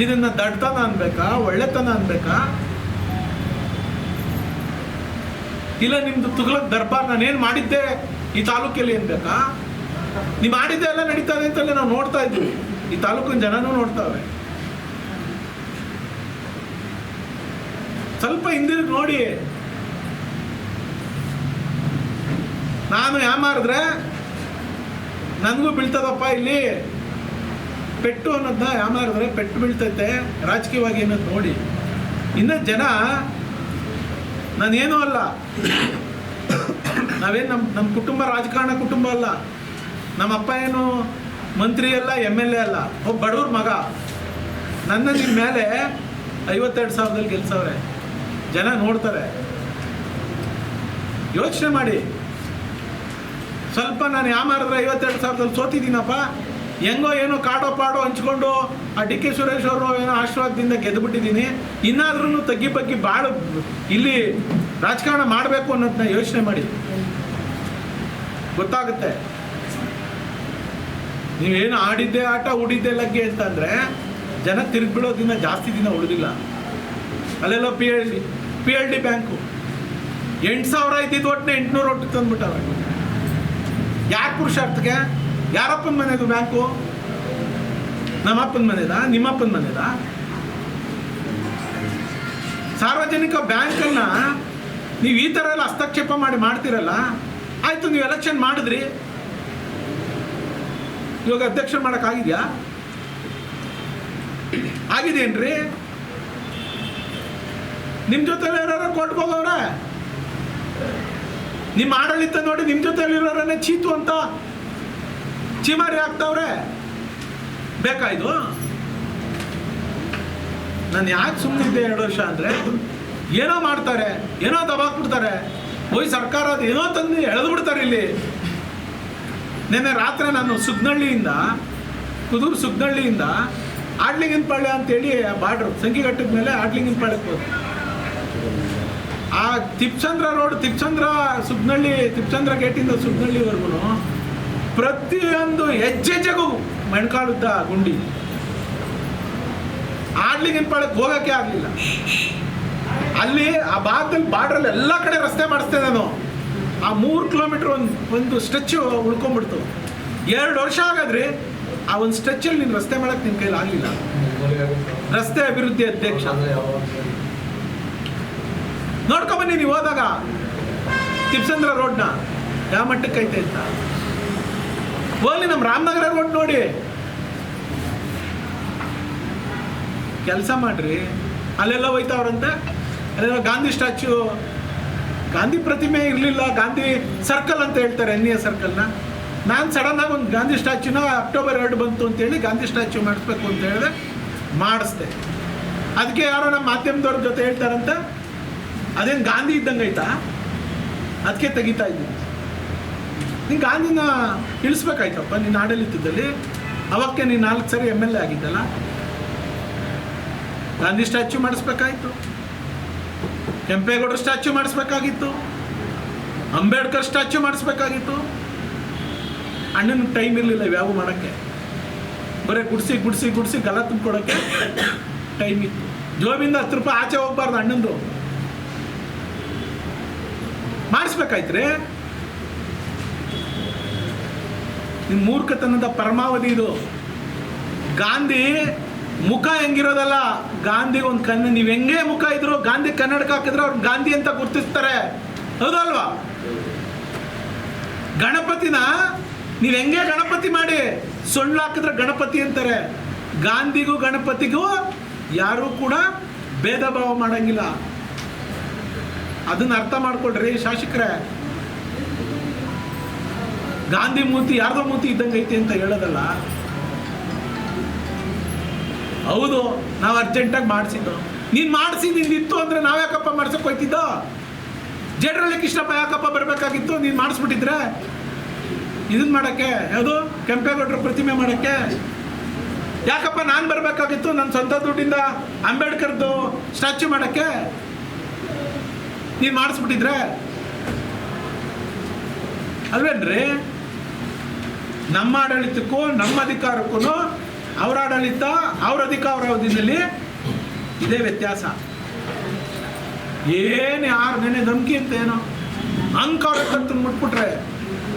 ಇದನ್ನ ದಡ್ತನ ಅನ್ಬೇಕಾ, ಒಳ್ಳೆತನ ಅನ್ಬೇಕಾ? ಇಲ್ಲ, ನಿಮ್ದು ತುಗ್ಲಕ್ ದರ್ಬಾರ್ ನಾನೇನು ಮಾಡಿದ್ದೆ ಈ ತಾಲೂಕಲ್ಲಿ ಅನ್ಬೇಕಾ ನೀವು ಮಾಡಿದ್ದೆ ಎಲ್ಲ ನಡೀತಾ ಇದೆ ಅಂತಲೇ ನಾವು ನೋಡ್ತಾ ಇದ್ವಿ ಈ ತಾಲೂಕಿನ ಜನನೂ ನೋಡ್ತಾವೆ ಸ್ವಲ್ಪ ಹಿಂದಿರುಗಿ ನೋಡಿ. ನಾನು ಯಾಮಾರಿದ್ರೆ ನನಗೂ ಬೀಳ್ತದಪ್ಪ ಇಲ್ಲಿ. ಪೆಟ್ಟು ಅನ್ನೋದನ್ನ ಯಾಮಾರಿದ್ರೆ ಪೆಟ್ಟು ಬೀಳ್ತೈತೆ, ರಾಜಕೀಯವಾಗಿ ಅನ್ನೋದು ನೋಡಿ. ಇನ್ನು ಜನ ನಾನೇನೂ ಅಲ್ಲ. ನಾವೇನು ನಮ್ಮ ನಮ್ಮ ಕುಟುಂಬ ರಾಜಕಾರಣ ಕುಟುಂಬ ಅಲ್ಲ. ನಮ್ಮ ಅಪ್ಪ ಏನು ಮಂತ್ರಿ ಅಲ್ಲ, ಎಂ ಎಲ್ ಎ ಅಲ್ಲ. ಒಬ್ಬ ಬಡವ್ರ ಮಗ. ನನ್ನ ನಿಮ್ಮ ಮೇಲೆ ಐವತ್ತೆರಡು ಸಾವಿರದಲ್ಲಿ ಗೆಲ್ಸವ್ರೆ. ಜನ ನೋಡ್ತಾರೆ. ಯೋಚನೆ ಮಾಡಿ. ಸ್ವಲ್ಪ ನಾನು ಯಾಮಾರಿದ್ರೆ ಐವತ್ತೆರಡು ಸಾವಿರದಲ್ಲಿ ಸೋತಿದ್ದೀನಪ್ಪ? ಹೆಂಗೋ ಏನೋ ಕಾಡೋ ಪಾಡೋ ಹಂಚ್ಕೊಂಡು ಆ ಡಿ ಕೆ ಸುರೇಶ್ ಅವರು ಏನೋ ಆಶೀರ್ವಾದದಿಂದ ಗೆದ್ದುಬಿಟ್ಟಿದ್ದೀನಿ ಇನ್ನಾದ್ರೂ ತಗ್ಗಿ ಬಗ್ಗಿ ಭಾಳ ಇಲ್ಲಿ ರಾಜಕಾರಣ ಮಾಡಬೇಕು ಅನ್ನೋದನ್ನ ಯೋಚನೆ ಮಾಡಿ. ಗೊತ್ತಾಗುತ್ತೆ. ನೀವೇನು ಆಡಿದ್ದೆ ಆಟ ಉಡಿದ್ದೆ ಲಗ್ಗೆ ಅಂತಂದರೆ ಜನ ತಿರುಗಿ ದಿನ ಜಾಸ್ತಿ ದಿನ ಉಳಿದಿಲ್ಲ. ಅಲ್ಲೆಲ್ಲ P L D P L D bank ಎಂಟು ಸಾವಿರ ಇದ್ದಿದ್ದು ಒಟ್ಟನೆ ಎಂಟುನೂರು ಒಟ್ಟು ತಂದ್ಬಿಟ್ಟವೆ ಯಾರು ಪುರುಷಾರ್ಥಕ್ಕೆ? ಯಾರಪ್ಪನ ಮನೆದು ಬ್ಯಾಂಕು ನಮ್ಮಪ್ಪನ ಮನೆದ? ನಿಮ್ಮಪ್ಪನ ಮನೆದ? ಸಾರ್ವಜನಿಕ ಬ್ಯಾಂಕನ್ನ ನೀವು ಈ ಥರ ಎಲ್ಲ ಹಸ್ತಕ್ಷೇಪ ಮಾಡಿ ಮಾಡ್ತೀರಲ್ಲ, ಆಯಿತು ನೀವು ಎಲೆಕ್ಷನ್ ಮಾಡಿದ್ರಿ. ಇವಾಗ ಅಧ್ಯಕ್ಷ ಮಾಡೋಕ್ಕಾಗಿದೆಯಾ ಆಗಿದೇನ್ರಿ? ನಿಮ್ಮ ಜೊತೆಲಿ ಇರೋರ ಕೊಟ್ಟು ಹೋಗೋರೆ ನಿಮ್ಮ ಆಡಳಿತ ನೋಡಿ ನಿಮ್ಮ ಜೊತೆಲಿರೋರನ್ನೇ ಚೀತು ಅಂತ ಚಿಮಾರಿ ಆಗ್ತಾವ್ರೆ. ಬೇಕಾಯ್ತು ನಾನು ಯಾಕೆ ಸುಮ್ಮನಿದ್ದೆ ಎರಡು ವರ್ಷ ಅಂದರೆ, ಏನೋ ಮಾಡ್ತಾರೆ, ಏನೋ ದಬಾಕ್ಬಿಡ್ತಾರೆ. ಹೋಯ್ ಸರ್ಕಾರ ಅದು ಏನೋ ತಂದು ಎಳೆದು ಬಿಡ್ತಾರೆ ಇಲ್ಲಿ. ನಿನ್ನೆ ರಾತ್ರಿ ನಾನು ಸುಗ್ನಳ್ಳಿಯಿಂದ, ಕುದೂರು ಸುಗ್ನಳ್ಳಿಯಿಂದ ಆಡ್ಲಿಂಗಿನಪಾಳ್ಯ ಅಂತೇಳಿ ಬಾಡ್ರು ಸಂಖ್ಯೆಗಟ್ಟದ ಮೇಲೆ ಆಡ್ಲಿಂಗಿನಪಾಳ್ಯಕ್ಕೆ ಹೋದೆ ಆ ತಿಪ್ಚಂದ್ರ ರೋಡ್, ತಿಪ್ಚಂದ್ರ ಸುಗ್ನಳ್ಳಿ, ತಿಪ್ಚಂದ್ರ ಗೇಟಿಂದ ಸುಗ್ನಳ್ಳಿವರೆಗೂ ಪ್ರತಿಯೊಂದು ಹೆಜ್ಜೆಜ್ಜೆಗೂ ಮಣ್ಕಾಳುದ್ದ ಗುಂಡಿ. ಆಡ್ಲಿಗಿನ ಪಾಳಕ್ಕೆ ಹೋಗಕ್ಕೆ ಆಗಲಿಲ್ಲ. ಅಲ್ಲಿ ಆ ಭಾಗದಲ್ಲಿ ಬಾರ್ಡ್ರಲ್ಲಿ ಎಲ್ಲ ಕಡೆ ರಸ್ತೆ ಮಾಡಿಸ್ತೇನೆ ನಾನು. ಆ ಮೂರು ಕಿಲೋಮೀಟರ್ ಒಂದು ಒಂದು ಸ್ಟ್ರೆಚ್ಚು ಉಳ್ಕೊಂಡ್ಬಿಡ್ತು ಎರಡು ವರ್ಷ ಆಗಾದ್ರೆ ಆ ಒಂದು ಸ್ಟ್ರೆಚ್ಚಲ್ಲಿ ನೀನು ರಸ್ತೆ ಮಾಡಕ್ಕೆ ನಿನ್ನ ಕೈಲಿ ಆಗಲಿಲ್ಲ. ರಸ್ತೆ ಅಭಿವೃದ್ಧಿ ಅಧ್ಯಕ್ಷ. ನೋಡ್ಕೊಂಬನ್ನಿ ನೀವು ಹೋದಾಗ ತಿಪ್ಸಂದ್ರ ರೋಡ್ನ ಯಾವ ಐತೆ ಅಂತ. ಹೋಗ್ಲಿ ನಮ್ಮ ರಾಮನಗರ ರೋಡ್ ನೋಡಿ. ಕೆಲಸ ಮಾಡ್ರಿ. ಅಲ್ಲೆಲ್ಲ ಹೋಯ್ತಾವ್ರಂತೆ. ಅಲ್ಲೆಲ್ಲ ಗಾಂಧಿ ಸ್ಟ್ಯಾಚ್ಯೂ, ಗಾಂಧಿ ಪ್ರತಿಮೆ ಇರಲಿಲ್ಲ, ಗಾಂಧಿ ಸರ್ಕಲ್ ಅಂತ ಹೇಳ್ತಾರೆ, ಎನ್ ಎ ಸರ್ಕಲ್ನ ನಾನು ಸಡನ್ನಾಗಿ ಒಂದು ಗಾಂಧಿ ಸ್ಟ್ಯಾಚ್ಯೂನ ಅಕ್ಟೋಬರ್ ಎರಡು ಬಂತು ಅಂತೇಳಿ ಗಾಂಧಿ ಸ್ಟ್ಯಾಚ್ಯೂ ಮಾಡಿಸ್ಬೇಕು ಅಂತ ಹೇಳಿದೆ. ಮಾಡಿಸ್ದೆ. ಅದಕ್ಕೆ ಯಾರೋ ನಮ್ಮ ಮಾಧ್ಯಮದವ್ರ ಜೊತೆ ಹೇಳ್ತಾರಂತ, ಅದೇನು ಗಾಂಧಿ ಇದ್ದಂಗೆ ಆಯ್ತಾ ಅದಕ್ಕೆ ತೆಗಿತಾ ಇದ್ದೀನಿ. ನೀನು ಗಾಂಧಿನ ಇಳಿಸ್ಬೇಕಾಯ್ತಪ್ಪ ನಿನ್ನ ಆಡಳಿತದಲ್ಲಿ. ಅವಕ್ಕೆ ನೀನು ನಾಲ್ಕು ಸರಿ ಎಂ ಎಲ್ ಎ ಆಗಿದ್ದಲ್ಲ. ಗಾಂಧಿ ಸ್ಟ್ಯಾಚ್ಯೂ ಮಾಡಿಸ್ಬೇಕಾಯ್ತು. ಕೆಂಪೇಗೌಡರು ಸ್ಟ್ಯಾಚ್ಯೂ ಮಾಡಿಸ್ಬೇಕಾಗಿತ್ತು. ಅಂಬೇಡ್ಕರ್ ಸ್ಟ್ಯಾಚ್ಯೂ ಮಾಡಿಸ್ಬೇಕಾಗಿತ್ತು. ಅಣ್ಣನ ಟೈಮ್ ಇರಲಿಲ್ಲ ಇವ್ಯಾವ ಮಾಡೋಕ್ಕೆ. ಬರೀ ಗುಡಿಸಿ ಗುಡಿಸಿ ಗುಡಿಸಿ ಗಲ ತುಂಬಿಕೊಡೋಕ್ಕೆ ಟೈಮ್ ಇತ್ತು. ಜೋಬಿಂದ ಹತ್ತು ರೂಪಾಯಿ ಆಚೆ ಹೋಗ್ಬಾರ್ದು ಅಣ್ಣಂದು. ಮಾಡಿಸ್ಬೇಕಾಯ್ತ್ರಿ? ನಿಮ್ಮ ಮೂರ್ಖತನದ ಪರಮಾವಧಿ ಇದು. ಗಾಂಧಿ ಮುಖ ಹೆಂಗಿರೋದಲ್ಲ? ಗಾಂಧಿ ಒಂದು ಕಣ್ಣು, ನೀವು ಹೆಂಗೆ ಮುಖ ಇದ್ರು ಗಾಂಧಿ ಕನ್ನಡಕ ಹಾಕಿದ್ರೆ ಅವ್ರು ಗಾಂಧಿ ಅಂತ ಗುರ್ತಿಸ್ತಾರೆ. ಹೌದಲ್ವಾ? ಗಣಪತಿನ ನೀವು ಹೆಂಗೆ ಗಣಪತಿ ಮಾಡಿ? ಸೊಳ್ಳು ಹಾಕಿದ್ರೆ ಗಣಪತಿ ಅಂತಾರೆ. ಗಾಂಧಿಗೂ ಗಣಪತಿಗೂ ಯಾರೂ ಕೂಡ ಭೇದ ಭಾವ ಮಾಡಂಗಿಲ್ಲ. ಅದನ್ನ ಅರ್ಥ ಮಾಡ್ಕೊಳ್ರಿ ಶಾಸಕರೇ. ಗಾಂಧಿ ಮೂರ್ತಿ, ಯಾರ್ದೋ ಮೂರ್ತಿ ಇದ್ದಂಗೆ ಐತೆ ಅಂತ ಹೇಳೋದಲ್ಲ. ಹೌದು, ನಾವು ಅರ್ಜೆಂಟಾಗಿ ಮಾಡಿಸಿದ್ದು. ನೀನು ಮಾಡಿಸಿ ನಿಂದಿತ್ತು ಅಂದರೆ ನಾವು ಯಾಕಪ್ಪ ಮಾಡ್ಸಕ್ಕೆ ಹೋಯ್ತಿದ್ದೋ? ಜಡ್ರಲ್ಲಿ ಕೃಷ್ಣಪ್ಪ ಯಾಕಪ್ಪ ಬರಬೇಕಾಗಿತ್ತು? ನೀನು ಮಾಡಿಸ್ಬಿಟ್ಟಿದ್ರೆ? ಇದನ್ನ ಮಾಡೋಕ್ಕೆ, ಯಾವುದು? ಕೆಂಪೇಗೌಡರ ಪ್ರತಿಮೆ ಮಾಡೋಕ್ಕೆ? ಯಾಕಪ್ಪ ನಾನು ಬರಬೇಕಾಗಿತ್ತು? ನನ್ನ ಸ್ವಂತ ದುಡ್ಡಿಂದ ಅಂಬೇಡ್ಕರ್ದು ಸ್ಟ್ಯಾಚ್ಯೂ ಮಾಡಕ್ಕೆ? ನೀನು ಮಾಡಿಸ್ಬಿಟ್ಟಿದ್ರೆ? ಅಲ್ವೇನ್ರಿ? ನಮ್ಮ ಆಡಳಿತಕ್ಕೂ, ನಮ್ಮ ಅಧಿಕಾರಕ್ಕೂ ಅವರ ಆಡಳಿತ, ಅವ್ರ ಅಧಿಕಾರಾವಧಿಯಲ್ಲಿ ಇದೇ ವ್ಯತ್ಯಾಸ. ಏನು ಯಾರು ನೆನೆ ಧಮಕಿ ಅಂತ ಏನೋ ಕಾರ್ಯಕರ್ತನ ಮುಟ್ಬಿಟ್ರೆ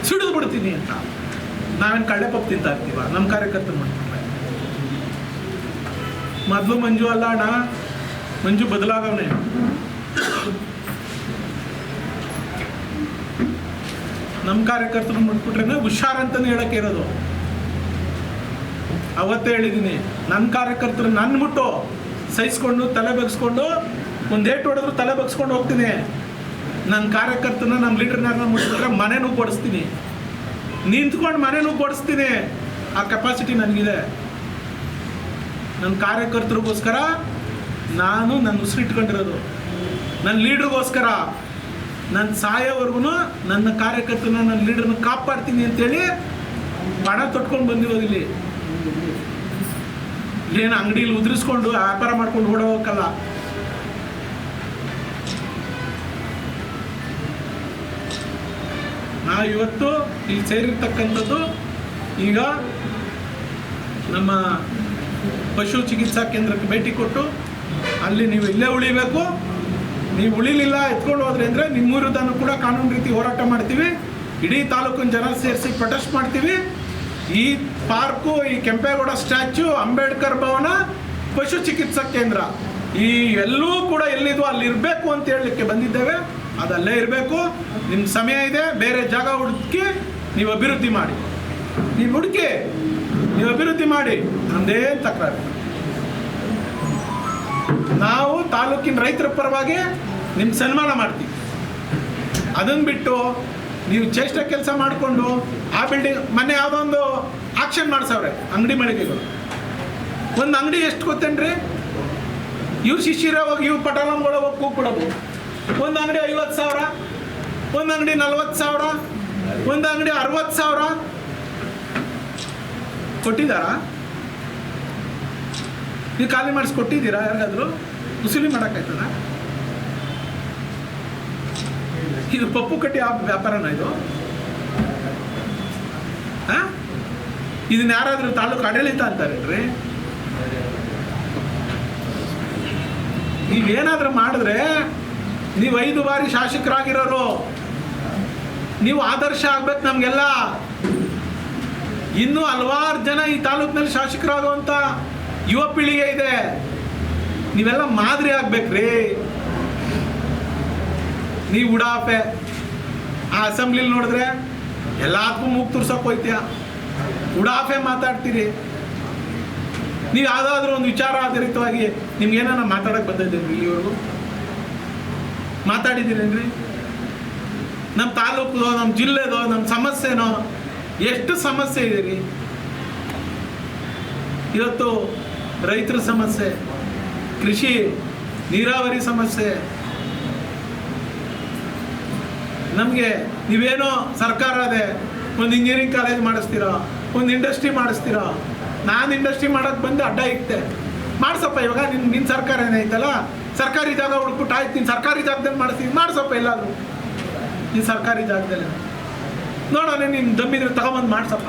ಸಿಡಿದು ಬಿಡ್ತೀನಿ ಅಂತ. ನಾವೇನು ಕಳ್ಳೆ ಪಪ್ಪು ತಿಂತ ಇರ್ತೀವ? ನಮ್ಮ ಕಾರ್ಯಕರ್ತನ ಮುಟ್ಬಿಟ್ರೆ. ಮೊದಲು ಮಂಜು ಅಲ್ಲ ಅಣ್ಣ. ಮಂಜು ಬದಲಾಗವನೆ. ನಮ್ಮ ಕಾರ್ಯಕರ್ತರು ಮುಟ್ಬಿಟ್ರೆ ಹುಷಾರ್ ಅಂತಾನೆ ಹೇಳಕ್ಕೆ ಇರೋದು. ಅವತ್ತೇ ಹೇಳಿದ್ದೀನಿ ನನ್ನ ಕಾರ್ಯಕರ್ತರು ನನ್ನ ಮುಟ್ಟು ಸಹಿಸ್ಕೊಂಡು, ತಲೆ ಬಗ್ಸ್ಕೊಂಡು, ಒಂದು ಏಟು ಹೊಡೆದ್ರು ತಲೆ ಬಗ್ಸ್ಕೊಂಡು ಹೋಗ್ತೀನಿ. ನನ್ನ ಕಾರ್ಯಕರ್ತನ ನಮ್ಮ ಲೀಡರ್ನಾರನ್ನ ಮುಟ್ಬಿಟ್ರೆ ಮನೆನೂ ಕೊಡಿಸ್ತೀನಿ. ನಿಂತ್ಕೊಂಡು ಮನೆನೂ ಕೊಡಿಸ್ತೀನಿ. ಆ ಕೆಪಾಸಿಟಿ ನನಗಿದೆ. ನನ್ನ ಕಾರ್ಯಕರ್ತರಿಗೋಸ್ಕರ ನಾನು ನನ್ನ ಉಸಿರಿಟ್ಕೊಂಡಿರೋದು. ನನ್ನ ಲೀಡ್ರಿಗೋಸ್ಕರ. ನನ್ನ ಸಾಯೋವರೆಗೂ ನನ್ನ ಕಾರ್ಯಕರ್ತನ, ನನ್ನ ಲೀಡರ್ನ ಕಾಪಾಡ್ತೀನಿ ಅಂತೇಳಿ ಪಣ ತೊಟ್ಕೊಂಡು ಬಂದಿರೋದು ಇಲ್ಲಿ. ಏನು ಅಂಗಡಿಯಲ್ಲಿ ಉದುರಿಸ್ಕೊಂಡು ವ್ಯಾಪಾರ ಮಾಡ್ಕೊಂಡು ಓಡೋಕಲ್ಲ. ನಾವು ಇವತ್ತು ಇಲ್ಲಿ ಸೇರಿರ್ತಕ್ಕಂಥದ್ದು ಈಗ ನಮ್ಮ ಪಶು ಚಿಕಿತ್ಸಾ ಕೇಂದ್ರಕ್ಕೆ ಭೇಟಿ ಕೊಟ್ಟು ಅಲ್ಲಿ ನೀವು ಇಲ್ಲೇ ಉಳಿಬೇಕು. ನೀವು ಉಳಿಲಿಲ್ಲ ಎತ್ಕೊಂಡು ಹೋದ್ರೆ ಅಂದರೆ ನಿಮ್ಮ ವಿರುದ್ಧನೂ ಕೂಡ ಕಾನೂನು ರೀತಿ ಹೋರಾಟ ಮಾಡ್ತೀವಿ. ಇಡೀ ತಾಲೂಕಿನ ಜನ ಸೇರಿಸಿ ಪ್ರೊಟೆಸ್ಟ್ ಮಾಡ್ತೀವಿ. ಈ ಪಾರ್ಕು, ಈ ಕೆಂಪೇಗೌಡ ಸ್ಟ್ಯಾಚ್ಯೂ ಅಂಬೇಡ್ಕರ್ ಭವನ, ಪಶು ಚಿಕಿತ್ಸಾ ಕೇಂದ್ರ ಈ ಎಲ್ಲೂ ಕೂಡ ಎಲ್ಲಿದ್ವೋ ಅಲ್ಲಿ ಇರಬೇಕು ಅಂತ ಹೇಳಲಿಕ್ಕೆ ಬಂದಿದ್ದೇವೆ. ಅದಲ್ಲೇ ಇರಬೇಕು. ನಿಮ್ಮ ಸಮಯ ಇದೆ. ಬೇರೆ ಜಾಗ ಹುಡುಕಿ ನೀವು ಅಭಿವೃದ್ಧಿ ಮಾಡಿ. ನೀವು ಹುಡುಕಿ, ನೀವು ಅಭಿವೃದ್ಧಿ ಮಾಡಿ. ನಮ್ದೇನು ತಕರಾರು ನಾವು ತಾಲೂಕಿನ ರೈತರ ಪರವಾಗಿ ನಿಮ್ಮ ಸನ್ಮಾನ ಮಾಡ್ತೀವಿ. ಅದನ್ನು ಬಿಟ್ಟು ನೀವು ಚೇಷ್ಟ ಕೆಲಸ ಮಾಡಿಕೊಂಡು ಆ ಬಿಲ್ಡಿಂಗ್ ಮೊನ್ನೆ ಯಾವುದೋ ಒಂದು ಆಕ್ಷನ್ ಮಾಡಿಸವ್ರೆ, ಅಂಗಡಿ ಮಳಿಗೆಗಳು. ಒಂದು ಅಂಗಡಿ ಎಷ್ಟು ಗೊತ್ತೇನ್ರಿ? ಇವ್ರು ಶಿಷ್ಯರ ಹೋಗಿ ಇವ್ರು ಪಟಾಲಂಗಳ ಹೋಗಿ ಕೂಗ್ಬಿಡೋದು ಒಂದು ಅಂಗಡಿ ಐವತ್ತು ಸಾವಿರ, ಒಂದು ಅಂಗಡಿ ನಲ್ವತ್ತು ಸಾವಿರ, ಒಂದು ಅಂಗಡಿ ಅರವತ್ತು ಸಾವಿರ. ಕೊಟ್ಟಿದ್ದಾರಾ? ನೀವು ಖಾಲಿ ಮಾಡಿಸ್ಕೊಟ್ಟಿದ್ದೀರಾ? ಯಾರಿಗಾದ್ರು ಉಸುಲಿ ಮಾಡೋಕ್ಕಾಯ್ತದ? ಇದು ಪಪ್ಪು ಕಟ್ಟಿ ಆ ವ್ಯಾಪಾರನ ಇದು? ಹಾ? ಇದನ್ನ ಯಾರಾದರೂ ತಾಲೂಕು ಆಡಳಿತ ಅಂತಾರೇನ್ರಿ? ನೀವೇನಾದ್ರೂ ಮಾಡಿದ್ರೆ ನೀವು ಐದು ಬಾರಿ ಶಾಸಕರಾಗಿರೋರು, ನೀವು ಆದರ್ಶ ಆಗ್ಬೇಕು ನಮಗೆಲ್ಲ. ಇನ್ನೂ ಹಲವಾರು ಜನ ಈ ತಾಲೂಕಿನಲ್ಲಿ ಶಾಸಕರಾಗುವಂಥ ಯುವ ಪೀಳಿಗೆ ಇದೆ. ನೀವೆಲ್ಲ ಮಾದರಿ ಆಗ್ಬೇಕ್ರಿ. ನೀ ಉಡಾಫೆ. ಆ ಅಸೆಂಬ್ಲಿಲಿ ನೋಡಿದ್ರೆ ಎಲ್ಲದಕ್ಕೂ ಮೂಗ್ ತುರ್ಸಕ್ ಹೋಯ್ತೀಯ? ಉಡಾಫೆ ಮಾತಾಡ್ತೀರಿ. ನೀವು ಯಾವುದಾದ್ರೂ ಒಂದು ವಿಚಾರ ಆಧಾರಿತವಾಗಿ ನಿಮ್ಗೆ ಏನಾರ ಮಾತಾಡಕ್ಕೆ ಬಂದಿದ್ದೀರಿ ಇಲ್ಲಿವರೆಗೂ ಮಾತಾಡಿದ್ದೀರೇನ್ರಿ? ನಮ್ಮ ತಾಲೂಕುದೋ ನಮ್ಮ ಜಿಲ್ಲೆದೋ ನಮ್ಮ ಸಮಸ್ಯೆನೋ, ಎಷ್ಟು ಸಮಸ್ಯೆ ಇದೆ ರೀ ಇವತ್ತು ರೈತರ ಸಮಸ್ಯೆ, ಕೃಷಿ, ನೀರಾವರಿ ಸಮಸ್ಯೆ. ನಮಗೆ ನೀವೇನೋ ಸರ್ಕಾರ ಅದೇ, ಒಂದು ಇಂಜಿನಿಯರಿಂಗ್ ಕಾಲೇಜ್ ಮಾಡಿಸ್ತೀರಾ, ಒಂದು ಇಂಡಸ್ಟ್ರಿ ಮಾಡಿಸ್ತೀರಾ. ನಾನು ಇಂಡಸ್ಟ್ರಿ ಮಾಡೋಕ್ಕೆ ಬಂದು ಅಡ್ಡ ಇಕ್ತೆ ಮಾಡಿಸಪ್ಪ, ಇವಾಗ ನಿನ್ನ ನಿನ್ನ ಸರ್ಕಾರ ಏನೈತಲ್ಲ ಸರ್ಕಾರಿ ಜಾಗ ಹುಡುಕ್ಬಿಟ್ಟು ಆಯ್ತು, ನೀನು ಸರ್ಕಾರಿ ಜಾಗದಲ್ಲಿ ಮಾಡಿಸ್ತೀನಿ ಮಾಡಿಸಪ್ಪ ಎಲ್ಲಾದರೂ. ನೀನು ಸರ್ಕಾರಿ ಜಾಗದಲ್ಲಿ. ನೋಡೋಣ, ನೀನು ದಮ್ಮಿದ್ರೆ ತಗೊಂಬಂದು ಮಾಡಿಸಪ್ಪ.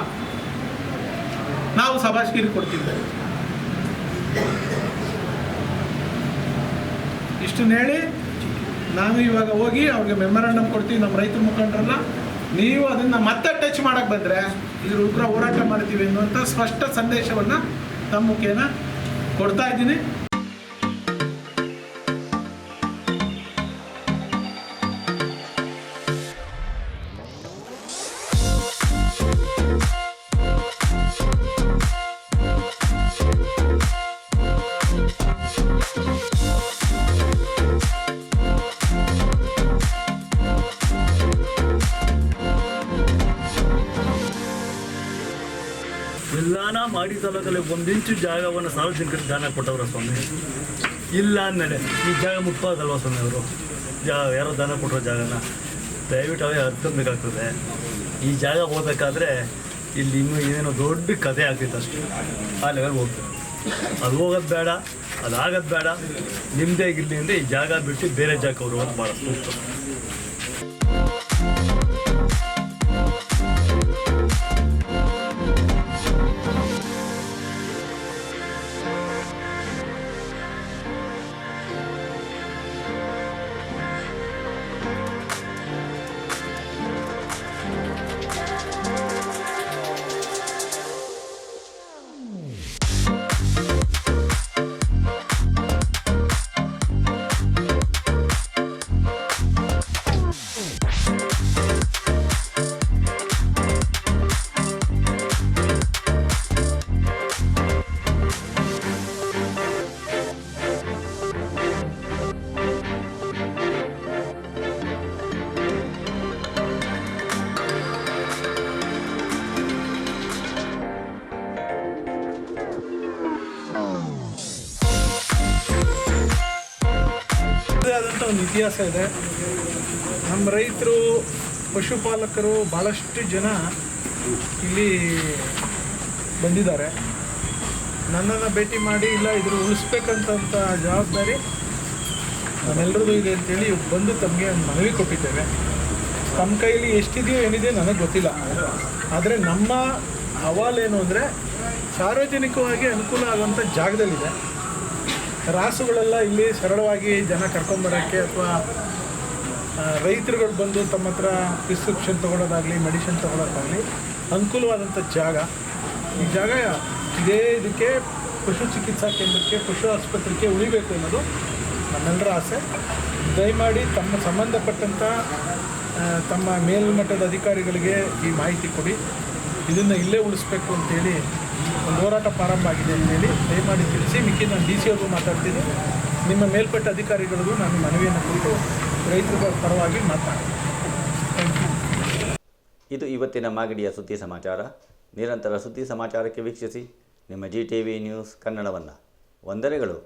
ನಾವು ಸಭಾಷ್ಗಿರಿ ಕೊಡ್ತಿದ್ದೆ ಇಷ್ಟನ್ನ ಹೇಳಿ, ನಾನು ಇವಾಗ ಹೋಗಿ ಅವ್ರಿಗೆ ಮೆಮೊರಾಂಡಮ್ ಕೊಡ್ತೀವಿ ನಮ್ಮ ರೈತ ಮುಖಂಡರಲ್ಲ ನೀವು ಅದನ್ನು ಮತ್ತೆ ಟಚ್ ಮಾಡಕ್ಕೆ ಬಂದರೆ ಇದ್ರ ಉಗ್ರ ಹೋರಾಟ ಮಾಡ್ತೀವಿ ಅನ್ನುವಂಥ ಸ್ಪಷ್ಟ ಸಂದೇಶವನ್ನು ತಮ್ಮ ಮುಖೇನ ಕೊಡ್ತಾ ಇದ್ದೀನಿ. ತಾಲೂಕಲ್ಲಿ ಒಂದು ಇಂಚು ಜಾಗವನ್ನು ಸಾರ್ವಜನಿಕರಿಗೆ ದಾನ ಕೊಟ್ಟವ್ರ ಸ್ವಾಮಿ. ಇಲ್ಲ ಅಂದಮೇಲೆ ಈ ಜಾಗ ಮುಟ್ಬೋದಲ್ವ ಸ್ವಾಮಿ ಅವರು? ಜಾ, ಯಾರೋ ದಾನ ಕೊಟ್ಟರೋ ಜಾಗನ? ದಯವಿಟ್ಟು ಅವೇ ಬೇಕಾಗ್ತದೆ ಈ ಜಾಗ ಹೋಗಬೇಕಾದ್ರೆ ಇಲ್ಲಿ ಇನ್ನೂ ಏನೇನೋ ದೊಡ್ಡ ಕಥೆ ಆಗ್ತಿತ್ತು ಅಷ್ಟೇ. ಆ ಲೆವೆಲ್ ಹೋಗ್ತದೆ ಅದು ಹೋಗೋದು ಬೇಡ, ಅದಾಗೋದು ಬೇಡ. ನಿಮ್ಮದೇ ಆಗಿರಲಿ ಅಂದರೆ ಈ ಜಾಗ ಬಿಟ್ಟು ಬೇರೆ ಜಾಗಕ್ಕೆ ಅವರು ಹೋಗೋದು ಭಾಳ ಸೂಕ್ತ. ಇತಿಹಾಸ ಇದೆ. ನಮ್ಮ ರೈತರು, ಪಶುಪಾಲಕರು ಭಾಳಷ್ಟು ಜನ ಇಲ್ಲಿ ಬಂದಿದ್ದಾರೆ. ನನ್ನನ್ನು ಭೇಟಿ ಮಾಡಿ ಇಲ್ಲ ಇದ್ರ ಉಳಿಸ್ಬೇಕಂತ ಜವಾಬ್ದಾರಿ ನಮ್ಮೆಲ್ಲರದು ಇದೆ ಅಂತೇಳಿ ಬಂದು ತಮಗೆ ಮನವಿ ಕೊಟ್ಟಿದ್ದೇವೆ. ತಮ್ಮ ಕೈಲಿ ಎಷ್ಟಿದೆಯೋ ಏನಿದೆ ನನಗೆ ಗೊತ್ತಿಲ್ಲ. ಆದರೆ ನಮ್ಮ ಅಹವಾಲೇನು ಅಂದರೆ ಸಾರ್ವಜನಿಕವಾಗಿ ಅನುಕೂಲ ಆಗುವಂಥ ಜಾಗದಲ್ಲಿದೆ. ರಾಸುಗಳೆಲ್ಲ ಇಲ್ಲಿ ಸರಳವಾಗಿ ಜನ ಕರ್ಕೊಂಬರೋಕ್ಕೆ ಅಥವಾ ರೈತರುಗಳು ಬಂದು ತಮ್ಮ ಹತ್ರ ಪ್ರಿಸ್ಕ್ರಿಪ್ಷನ್ ತೊಗೊಳೋದಾಗಲಿ ಮೆಡಿಸಿನ್ ತೊಗೊಳೋದಾಗಲಿ ಅನುಕೂಲವಾದಂಥ ಜಾಗ. ಈ ಜಾಗ ಇದೇ ಇದಕ್ಕೆ ಪಶು ಚಿಕಿತ್ಸಾ ಕೇಂದ್ರಕ್ಕೆ, ಪಶು ಆಸ್ಪತ್ರೆಗೆ ಉಳಿಬೇಕು ಅನ್ನೋದು ನಮ್ಮೆಲ್ಲರ ಆಸೆ. ದಯಮಾಡಿ ತಮ್ಮ ಸಂಬಂಧಪಟ್ಟಂಥ ತಮ್ಮ ಮೇಲ್ಮಟ್ಟದ ಅಧಿಕಾರಿಗಳಿಗೆ ಈ ಮಾಹಿತಿ ಕೊಡಿ. ಇದನ್ನು ಇಲ್ಲೇ ಉಳಿಸ್ಬೇಕು ಅಂತೇಳಿ ಒಂದು ಹೋರಾಟ ಪ್ರಾರಂಭ ಆಗಿದೆ ಅಂತೇಳಿ ದಯಮಾಡಿ ತಿಳಿಸಿ. ಮಿಕ್ಕಿ ನಾನು ಡಿ ಸಿ ಅವ್ರಿಗೂ ಮಾತಾಡ್ತೀನಿ. ನಿಮ್ಮ ಮೇಲ್ಪಟ್ಟ ಅಧಿಕಾರಿಗಳಿಗೂ ನಾನು ಮನವಿಯನ್ನು ಕೊಟ್ಟು ರೈತರ ಪರವಾಗಿ ಮಾತಾಡ್ತೀನಿ. ಇದು ಇವತ್ತಿನ ಮಾಗಡಿಯ ಸುದ್ದಿ ಸಮಾಚಾರ. ನಿರಂತರ ಸುದ್ದಿ ಸಮಾಚಾರಕ್ಕೆ ವೀಕ್ಷಿಸಿ. ನಿಮ್ಮ ಜಿ ಟಿ ವಿ ನ್ಯೂಸ್ ಕನ್ನಡವನ್ನು. ವಂದನೆಗಳು.